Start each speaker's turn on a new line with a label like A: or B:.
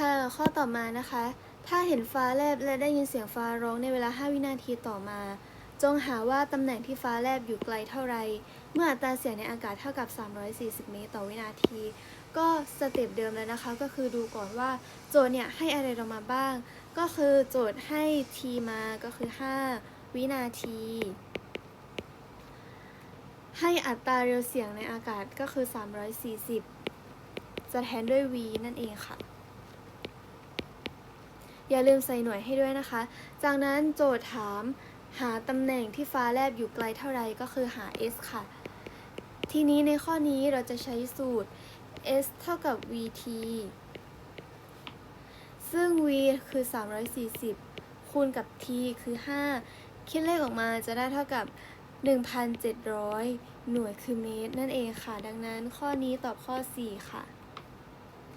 A: ค่ะ ข้อต่อมานะคะ ถ้าเห็นฟ้าแลบและได้ยินเสียงฟ้าร้องในเวลา 5 วินาทีต่อมา จงหาว่าตำแหน่งที่ฟ้าแลบอยู่ไกลเท่าไร เมื่ออัตราเสียงในอากาศเท่ากับ 340 เมตรต่อวินาที ก็สเต็ปเดิมเลยนะคะ ก็คือดูก่อนว่าโจทย์เนี่ยให้อะไรเรามาบ้าง ก็คือโจทย์ให้ t มาก็คือ 5 วินาที ให้อัตราเร็วเสียงในอากาศก็คือ 340 จะแทนด้วย v นั่นเองค่ะ อย่าลืมใส่หน่วยให้ด้วยนะคะ จากนั้นโจทย์ถามหาตำแหน่งที่ฟ้าแลบอยู่ไกลเท่าไรก็คือหา s ค่ะ ทีนี้ในข้อนี้เราจะใช้สูตร s เท่ากับ vt ซึ่ง v คือ 340 คูณกับ t คือ 5 คิดเลขออกมาจะได้เท่ากับ 1,700 หน่วยคือเมตร นั่นเองค่ะ ดังนั้นข้อนี้ตอบข้อ 4 ค่ะ